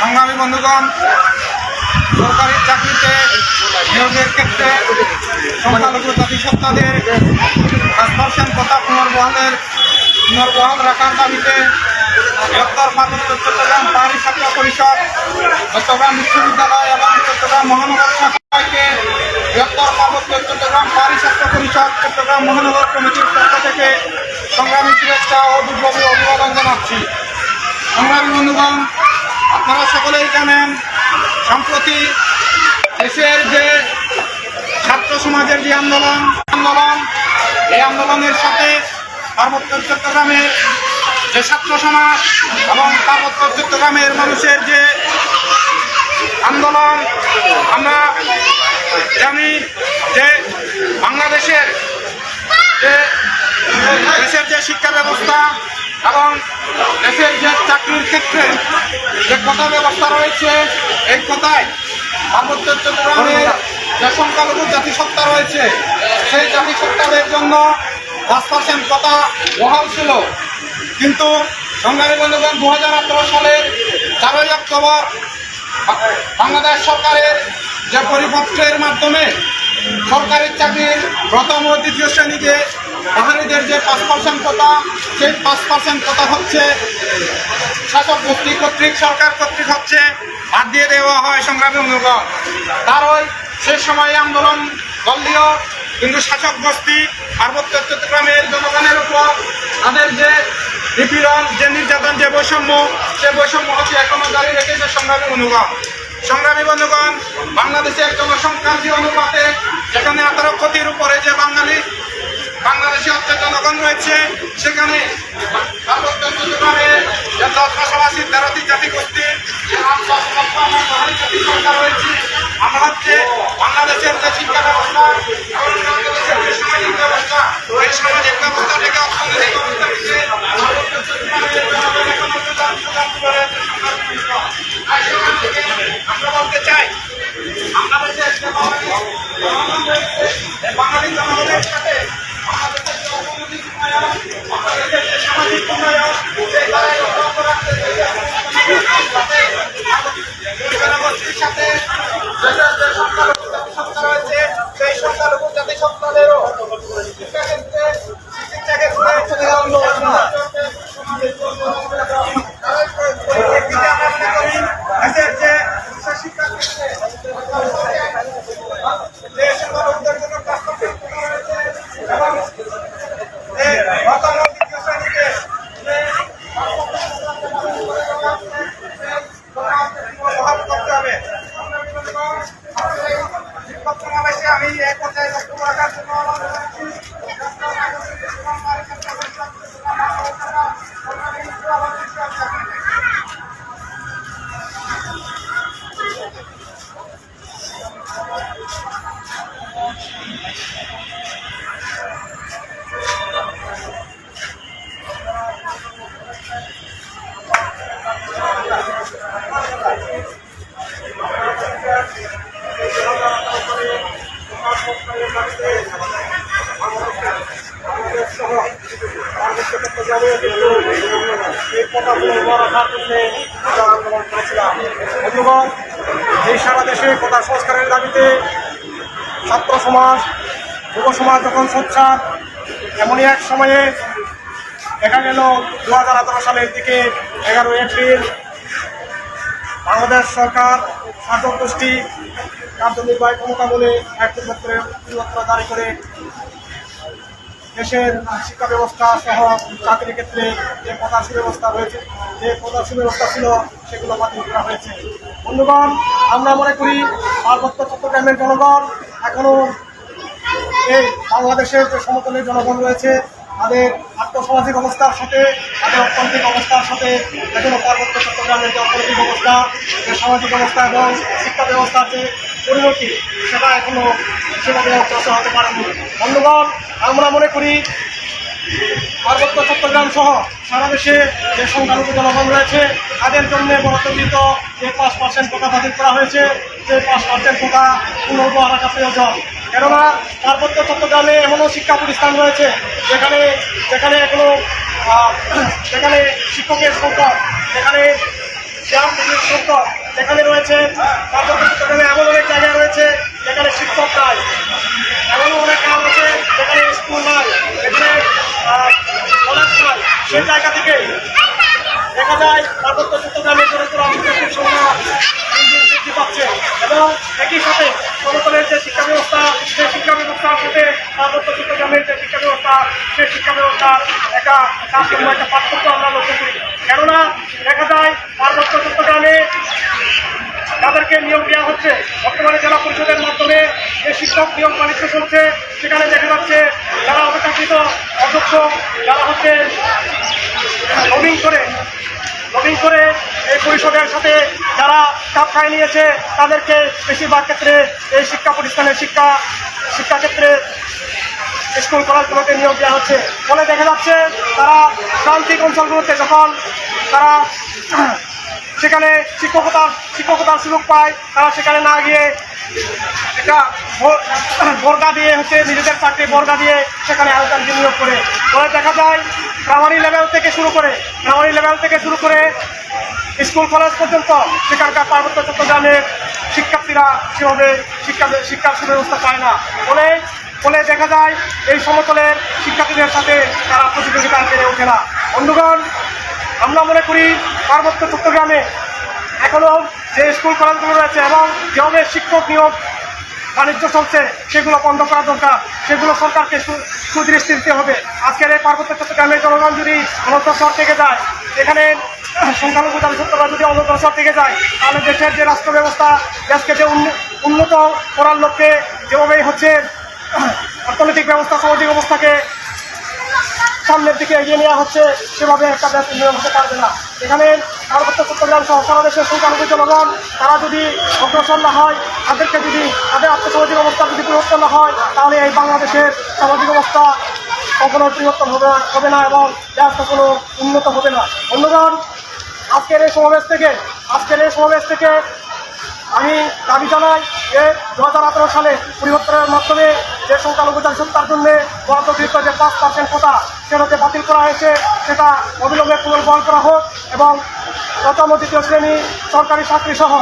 সংগ্রামী বন্ধুগণ, সরকারি চাকরিতে নিয়োগের ক্ষেত্রে সংখ্যালঘু জাতিসত্তাদের পাঁচ পার্সেন্ট কথা পুনর্বহালের, পুনর্বহাল রাখার দাবিতে বৃহত্তর পার্বত্য চট্টগ্রাম পাহাড়ি ছাত্র পরিষদ, চট্টগ্রাম বিশ্ববিদ্যালয় এবং চট্টগ্রাম মহানগর শাখাকে বৃহত্তর পার্বত্য চট্টগ্রাম পাহাড়ি ছাত্র পরিষদ, চট্টগ্রাম মহানগর কমিটির পক্ষ থেকে সংগ্রামী শুভেচ্ছা ও বিপ্লবী অভিবাদন জানাচ্ছি। সংগ্রামী বন্ধুগণ আপনারা সকলেই জানেন, সম্প্রতি দেশের যে ছাত্র সমাজের যে আন্দোলন আন্দোলন, এই আন্দোলনের সাথে পার্বত্য চট্টগ্রামের যে ছাত্র সমাজ এবং পার্বত্য চট্টগ্রামের মানুষের যে আন্দোলন, আমরা জানি যে বাংলাদেশের যে দেশের যে শিক্ষা ব্যবস্থা এবং দেশের যে চাকরির ক্ষেত্রে যে কোটা ব্যবস্থা রয়েছে, এই কোটায় পার্বত্য চট্টগ্রামের যে সংখ্যালঘু জাতিসত্তা রয়েছে, সেই জাতিসত্তাদের জন্য পাঁচ পার্সেন্ট কোটা বহাল ছিল। কিন্তু সংগ্রামী বন্ধুগণ দু হাজার আঠারো সালের চারই অক্টোবর বাংলাদেশ সরকারের যে পরিপত্রের মাধ্যমে সরকারি চাকরির প্রথম ও দ্বিতীয় শ্রেণীতে বাহারিদের যে পাঁচ পার্সেন্ট কোটা সেই পাঁচ পার্সেন্ট কোটা হচ্ছে শাসক গোষ্ঠী কর্তৃক, সরকার কর্তৃক হচ্ছে বাদ দিয়ে দেওয়া হয় সংগ্রামী অনুগণ ওই সে সময় আন্দোলন দলীয় কিন্তু শাসক গোষ্ঠী পার্বত্য চট্টগ্রামের জনগণের উপর তাদের যে নিপীড়ন, যে নির্যাতন, যে বৈষম্য, সে বৈষম্য হচ্ছে এখনও জারি রেখেছে সংগ্রামী অনুগণ সংগ্রামী বন্ধুগণ বাংলাদেশের জনসংখ্যার যে অনুপাতে যেখানে আঠারো কোটির উপরে যে বাঙালি বাংলাদেশে হচ্ছে জনগণ রয়েছে। সেখানে পাশাপাশি তেরোটি জাতি গোষ্ঠীর সংখ্যা রয়েছে। আমরা হচ্ছে বাংলাদেশের যে শিক্ষা ব্যবস্থা সামাজিক ব্যবস্থা, এই সামাজিক আমরা বলতে চাই, বাংলাদেশের বাঙালি জনগণের সাথে সাথে কোটা সংস্কারের দাবিতে ছাত্র সমাজ, যুব সমাজ যখন সোচ্চার, এমনই এক সময়ে দেখা গেল দু হাজার আঠারো সালের দিকে এগারোই এপ্রিল বাংলাদেশ সরকার শাসক গোষ্ঠী কার্যনির্বাহী ক্ষমতা বলে একটি পরিবর্তন জারি করে। দেশের শিক্ষা ব্যবস্থা সহ চাকরির ক্ষেত্রে যে পদার্থ ব্যবস্থা রয়েছে, যে পদার্থ ব্যবস্থা ছিল সেগুলো বাতিল করা হয়েছে। বন্ধুগণ আমরা মনে করি পার্বত্য চট্টগ্রামের জনগণ এখনও এই বাংলাদেশের যে সমতলের জনগণ রয়েছে, তাদের আর্থসামাজিক অবস্থার সাথে, তাদের অর্থনৈতিক অবস্থার সাথে, এখনও পার্বত্য চট্টগ্রামের যে অর্থনৈতিক অবস্থা, যে সামাজিক অবস্থা এবং শিক্ষা ব্যবস্থার যে পরিণতি, সেটা এখনও সেভাবে অগ্রসর হতে পারেনি। বন্ধুগণ আমরা মনে করি পার্বত্য চট্টগ্রাম সহ সারা দেশে যে সংখ্যালঘু জনগণ রয়েছে, তাদের জন্য বরাদ্দকৃত যে পাঁচ পার্সেন্ট কোটা বাতিল করা হয়েছে সেই পাঁচ পার্সেন্ট কোটা পুনর্বহাল রাখা প্রয়োজন। কেননা পার্বত্য চট্টগ্রামে এমনও শিক্ষা প্রতিষ্ঠান রয়েছে, যেখানে যেখানে এখনও যেখানে শিক্ষকের সংকট শ্যাম পুকুর সংকট যেখানে রয়েছে পার্বত্য চট্টগ্রামে এমন অনেক জায়গায় রয়েছে, যেখানে শিক্ষক নাই। এমনও অনেক গ্রাম আছে, যেখানে স্কুল নাই। যেখানে কলেজ নাই সেই জায়গা থেকে দেখা যায় পার্বত্য চট্টগ্রামের গুরুত্ব শিক্ষার্থীর সংখ্যা বৃদ্ধি পাচ্ছে এবং একই সাথে সমতলের যে শিক্ষা ব্যবস্থা, সেই শিক্ষা ব্যবস্থার সাথে পার্বত্য চট্টগ্রামের যে শিক্ষা ব্যবস্থা, সেই শিক্ষা ব্যবস্থার একটা তারতম্য একটা পার্থক্য আমরা লক্ষ্য করি। কেননা দেখা যায় পার্বত্য চট্টগ্রামে তাদেরকে নিয়োগ দেওয়া হচ্ছে। বর্তমানে জেলা পরিষদের মাধ্যমে যে শিক্ষক নিয়োগ বাণিজ্য চলছে, সেখানে দেখা যাচ্ছে যারা অপেক্ষাকৃত অধ্যক্ষ, যারা হচ্ছে লবিং করে লবিং করে এই পরিষদের সাথে যারা কাপ খায় নিয়েছে, তাদেরকে বেশিরভাগ ক্ষেত্রে এই শিক্ষা প্রতিষ্ঠানের শিক্ষা শিক্ষাক্ষেত্রে স্কুল কলেজগুলোতে নিয়োগ দেওয়া হচ্ছে। ফলে দেখা যাচ্ছে তারা প্রান্তিক অঞ্চলগুলোতে যখন তারা সেখানে শিক্ষকতার শিক্ষকতার সুযোগ পায়, তারা সেখানে না গিয়ে এটা বর্গা দিয়ে হচ্ছে নিজেদের চাকরি বর্গা দিয়ে সেখানে আলোচনা নিয়োগ করে। ফলে দেখা যায় প্রাইমারি লেভেল থেকে শুরু করে প্রাইমারি লেভেল থেকে শুরু করে স্কুল, কলেজ পর্যন্ত সেখানকার পার্বত্য চট্টগ্রামের শিক্ষার্থীরা সেভাবে শিক্ষা, শিক্ষার সুব্যবস্থা পায় না। ফলে ফলে দেখা যায় এই সমতলের শিক্ষার্থীদের সাথে তারা প্রতিযোগিতা পেরে ওঠে না। বন্ধুগণ, আমরা মনে করি পার্বত্য চট্টগ্রামে এখনও যে স্কুল কলেজগুলো রয়েছে এবং যেভাবে শিক্ষক নিয়োগ, বাণিজ্য চলছে, সেগুলো বন্ধ করা দরকার। সেগুলো সরকারকে সুদৃষ্টি দিতে হবে। আজকের এই পার্বত্য চট্টগ্রামের জনগণ যদি অনগ্রসর থেকে যায়, এখানে সংখ্যালঘু জনসত্তরা যদি অনগ্রসর থেকে যায়, তাহলে দেশের যে রাষ্ট্র ব্যবস্থা দেশকে যে উন্ন- উন্নত করার লক্ষ্যে যেভাবেই হচ্ছে অর্থনৈতিক ব্যবস্থা, সামাজিক অবস্থাকে সামনের দিকে এগিয়ে নেওয়া হচ্ছে, সেভাবে একটা দেশ উন্নয়ন হতে পারবে না। এখানে পার্বত্য চট্টগ্রাম সহ সারা দেশের সংখ্যালঘু জনগণ, তারা যদি অগ্রসর না হয়, তাদেরকে যদি তাদের আর্থসামাজিক অবস্থা যদি পরিবর্তন না হয়, তাহলে এই বাংলাদেশের সামাজিক অবস্থা কখনো পরিবর্তন হবে না হবে না এবং দেশ কখনো উন্নত হবে না। অন্যগণ আজকের এই সমাবেশ থেকে, আজকের এই সমাবেশ থেকে আমি দাবি জানাই যে দু হাজার আঠারো সালে পরিবর্তনের মাধ্যমে যে সংখ্যালঘু জনসত্তার জন্য বরাদ্দকৃত যে পাঁচ পার্সেন্ট কোটা সেটাতে বাতিল করা হয়েছে, সেটা অবিলম্বে পুনর্বহাল করা হোক এবং প্রথম দ্বিতীয় শ্রেণি সরকারি চাকরি সহ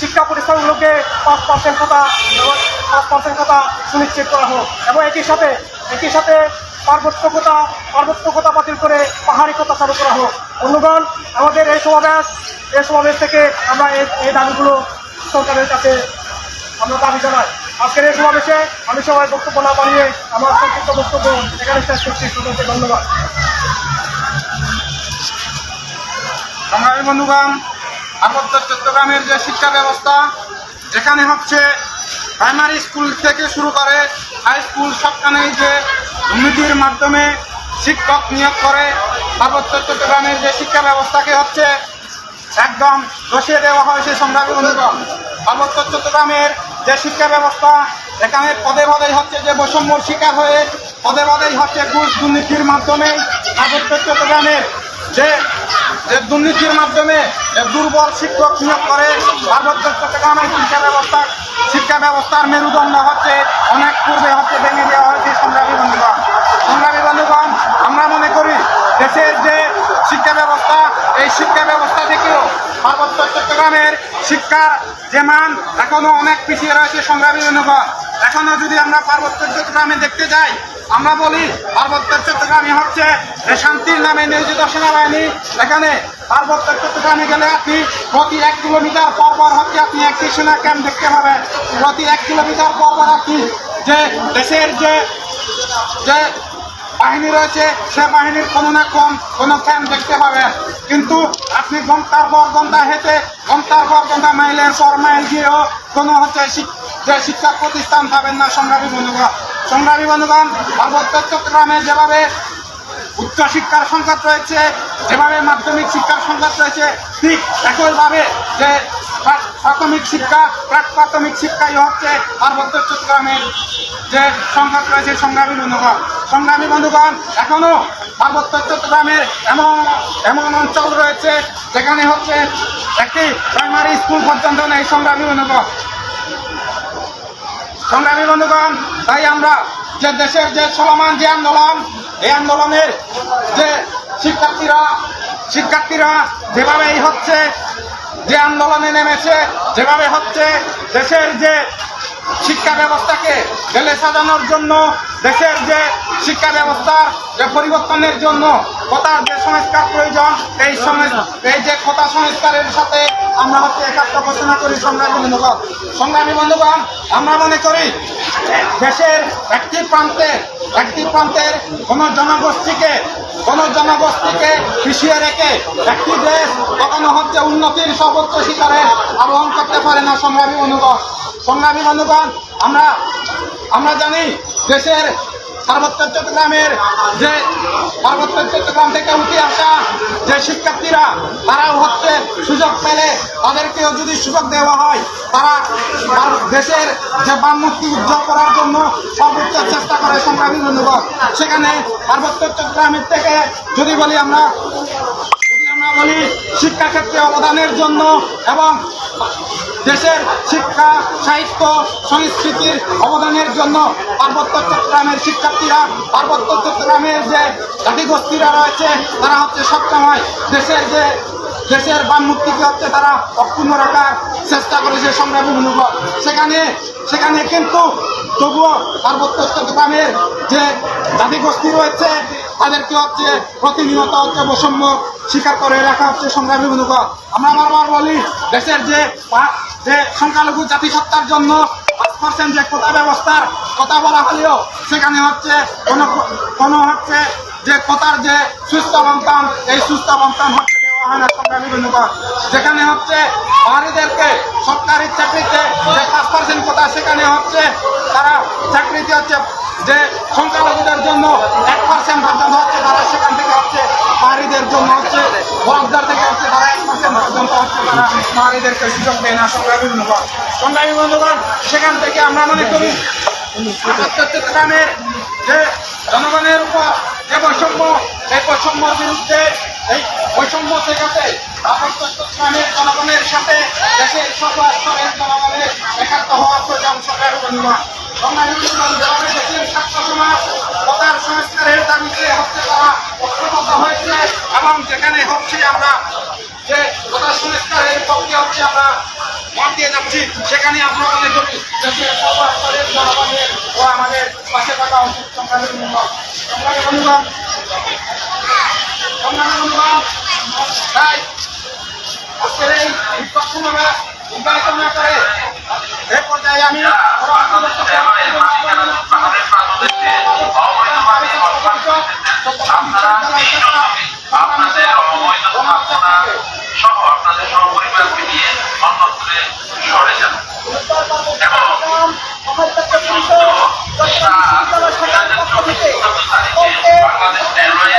শিক্ষা প্রতিষ্ঠানগুলোকে পাঁচ পার্সেন্ট কোটা, পাঁচ পার্সেন্ট কোটা সুনিশ্চিত করা হোক। এবং একই সাথে একই সাথে পার্বত্য কোটা পার্বত্য কোটা বাতিল করে পাহাড়ি কোটা চালু করা হোক। বন্ধুগণ, আমাদের এই সমাবেশ এই সমাবেশ থেকে আমরা এই দাবিগুলো সরকারের কাছে আমরা দাবি জানাই। আজকের এই সমাবেশে আমি সবাই বক্তব্য না বানিয়ে আমার সংক্ষিপ্ত বক্তব্য এখানে শেষ করছি। সকলকে ধন্যবাদ। সংগ্রামী বন্ধুগণ চট্টগ্রামের যে শিক্ষা ব্যবস্থা, যেখানে হচ্ছে প্রাইমারি স্কুল থেকে শুরু করে হাই স্কুল সবখানেই যে দুর্নীতির মাধ্যমে শিক্ষক নিয়োগ করে পার্বত্য চট্টগ্রামের যে শিক্ষা ব্যবস্থাকে হচ্ছে একদম বসিয়ে দেওয়া হয়েছে সংগ্রামী বন্ধুগণ পার্বত্য চট্টগ্রামের যে শিক্ষা ব্যবস্থা এখানে পদে পদেই হচ্ছে যে বৈষম্যর শিকার হয়ে পদে পদেই হচ্ছে ঘুষ দুর্নীতির মাধ্যমে চট্টগ্রামের যে যে দুর্নীতির মাধ্যমে দুর্বল শিক্ষক নিয়োগ করে পার্বত্য চট্টগ্রামের শিক্ষা ব্যবস্থা, শিক্ষা ব্যবস্থার মেরুদণ্ড হচ্ছে অনেক পূর্বে হচ্ছে ভেঙে দেওয়া হয়েছে সংগ্রামী বন্ধুগণ। সংগ্রামী বন্ধুগণ, আমরা মনে করি দেশের যে শিক্ষা ব্যবস্থা, এই শিক্ষা ব্যবস্থা থেকেও পার্বত্য চট্টগ্রামের শিক্ষার যে মান এখনও অনেক পিছিয়ে রয়েছে সংগ্রামী বন্ধুগণ এখনও যদি আমরা পার্বত্য চট্টগ্রামে দেখতে যাই, আমরা বলি পার্বত্য চট্টগ্রামে হচ্ছে শান্তির নামে নিয়োজিত সেনাবাহিনী। এখানে পার্বত্য চট্টগ্রামে গেলে আপনি প্রতি এক কিলোমিটার পর পর হচ্ছে আপনি একটি সেনা ক্যাম্প দেখতে পাবেন। প্রতি এক কিলোমিটার পর পর আপনি যে দেশের যে যে বাহিনী রয়েছে, সে বাহিনীর কোনো না কম কোনো ক্যাম্প দেখতে পাবেন কিন্তু আপনি ঘণ্টার পর ঘণ্টা হেঁটে, ঘণ্টার পর ঘণ্টা মাইলের পর মাইল গিয়েও কোনো হচ্ছে যে শিক্ষা প্রতিষ্ঠান পাবেন না, সংগ্রামী বন্ধুগণ। সংগ্রামী বন্ধুগণ, পার্বত্য চট্টগ্রামে যেভাবে উচ্চ শিক্ষার সংকট রয়েছে, যেভাবে মাধ্যমিক শিক্ষার সংকট রয়েছে, ঠিক একইভাবে যে প্রাথমিক শিক্ষা, প্রাক প্রাথমিক শিক্ষাই হচ্ছে পার্বত্য চট্টগ্রামের যে সংঘাত রয়েছে, সংগ্রামী বন্ধুগণ। সংগ্রামী বন্ধুগণ, এখনও পার্বত্য চট্টগ্রামের এমন এমন অঞ্চল রয়েছে যেখানে হচ্ছে একটি প্রাইমারি স্কুল পর্যন্ত নেই সংগ্রামী বন্ধুগণ। সংগ্রামী বন্ধুগণ, তাই আমরা যে দেশের যে চলমান যে আন্দোলন, এই আন্দোলনের যে শিক্ষার্থীরা শিক্ষার্থীরা যেভাবেই হচ্ছে যে আন্দোলনে নেমেছে যেভাবে হচ্ছে দেশের যে শিক্ষা ব্যবস্থাকে গেলে সাজানোর জন্য দেশের যে শিক্ষা ব্যবস্থার যে পরিবর্তনের জন্য কোথার যে সংস্কার প্রয়োজন, এই এই যে কথা সংস্কারের সাথে আমরা হচ্ছে একাত্ম ঘোষণা করি, সংগ্রামী বন্ধুগণ। সংগ্রামী বন্ধুগণ, আমরা মনে করি দেশের একটি প্রান্তে, একটি প্রান্তের কোন জনগোষ্ঠীকে কোন জনগোষ্ঠীকে পিছিয়ে রেখে একটি দেশ কখনো হচ্ছে উন্নতির সর্বোচ্চ শিখরে আরোহণ করতে পারে না, সংগ্রামী বন্ধুগণ। সংগ্রামী বন্ধুগণ, আমরা আমরা জানি দেশের পার্বত্য চট্টগ্রামের যে পার্বত্য চট্টগ্রাম থেকে উঠে আসা যে শিক্ষার্থীরা, তারাও হচ্ছে সুযোগ পেলে তাদেরকেও যদি সুযোগ দেওয়া হয়, তারা দেশের যে বামমূর্তি উজ্জ্বল করার জন্য সর্বোচ্চ চেষ্টা করে। সংগ্রামী বন্ধুগণ, সেখানে পার্বত্য চট্টগ্রামের থেকে যদি বলি আমরা যদি শিক্ষাক্ষেত্রে অবদানের জন্য এবং দেশের শিক্ষা, সাহিত্য, সংস্কৃতির অবদানের জন্য পার্বত্য চট্টগ্রামের শিক্ষার্থীরা, পার্বত্য চট্টগ্রামের যে জাতিগোষ্ঠীরা রয়েছে, তারা হচ্ছে সবসময় দেশের যে দেশের বামমূর্তিকে হচ্ছে তারা অক্ষুণ্ণ রাখার চেষ্টা করেছে সংগ্রামী মনোবল সেখানে সেখানে কিন্তু তবুও পার্বত্য চট্টগ্রামের যে জাতিগোষ্ঠী রয়েছে, তাদেরকে হচ্ছে প্রতিনিয়ত হচ্ছে বৈষম্য স্বীকার করে রাখা হচ্ছে সংগ্রামী মনোবল আমরা বারবার বলি, দেশের যে যে সংখ্যালঘু জাতিসত্তার জন্য পাঁচ পার্সেন্ট যে কোটা ব্যবস্থার কথা বলা হলেও সেখানে হচ্ছে কোনো কোনো হচ্ছে যে কোটার যে সুস্থ বন্টন এই সুস্থ বন্টন হচ্ছে বন্ধুগণ যেখানে হচ্ছে বাঙালিদেরকে সরকারি চাকরিতে যে পাঁচ পার্সেন্ট কোটা সেখানে হচ্ছে তারা চাকরিতে হচ্ছে যে সংখ্যালঘুদের জন্য এক পার্সেন্ট পর্যন্ত হচ্ছে, তারা সেখান থেকে হচ্ছে নারীদের জন্য হচ্ছে বরফদার থেকে হচ্ছে তারা এক পার্সেন্ট পর্যন্ত হচ্ছে, তারা নারীদেরকে সুযোগ দেয় না। সংগ্রামী বন্ধুগণ সংগ্রামী বন্ধুগণ, সেখান থেকে আমরা মনে করি চট্টগ্রামের যে জনগণের উপর যে বৈষম্য এই বৈষম্যর বিরুদ্ধে, এই বৈষম্য পার্বত্য চট্টগ্রামের জনগণের সাথে দেশের সর্বস্তরের জনগণের একাত্ম হওয়ার প্রয়োজন সরকারের অনুমান যেভাবে দেশের ছাত্র সমাজ কথার সংস্কারের দাবিতে হচ্ছে তারা ঐক্যবদ্ধ হয়েছে এবং যেখানে হচ্ছে আমরা যে কথা সংস্কারের পক্ষে হচ্ছে আমরা মত দিয়ে যাচ্ছি। সেখানে আমরা মনে করি সর্বস্তরের জনগণের ও আমাদের পাশে থাকা উচিত সংগ্রামী বন্ধুগণ। সংগ্রামী বন্ধুগণ সংগ্রামী বন্ধুগণ, তাই আজকের এই বিপক্ষ সমাবেশ নির্বাহিত না করে এই পর্যায়ে আমি আপনাদের অবৈধ সহ আপনাদের সহপরিবারকে নিয়ে অন্যত্রে সরে যান। এবং বাংলাদেশ রেলওয়ে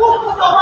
por favor.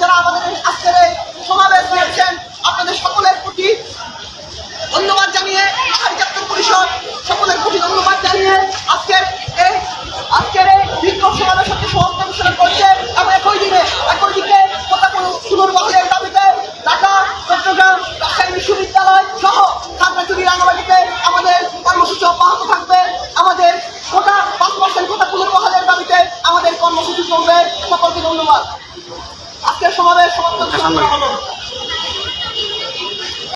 যারা আমাদের আজকের এই সমাবেশ নিয়েছেন আপনাদের সকল 他们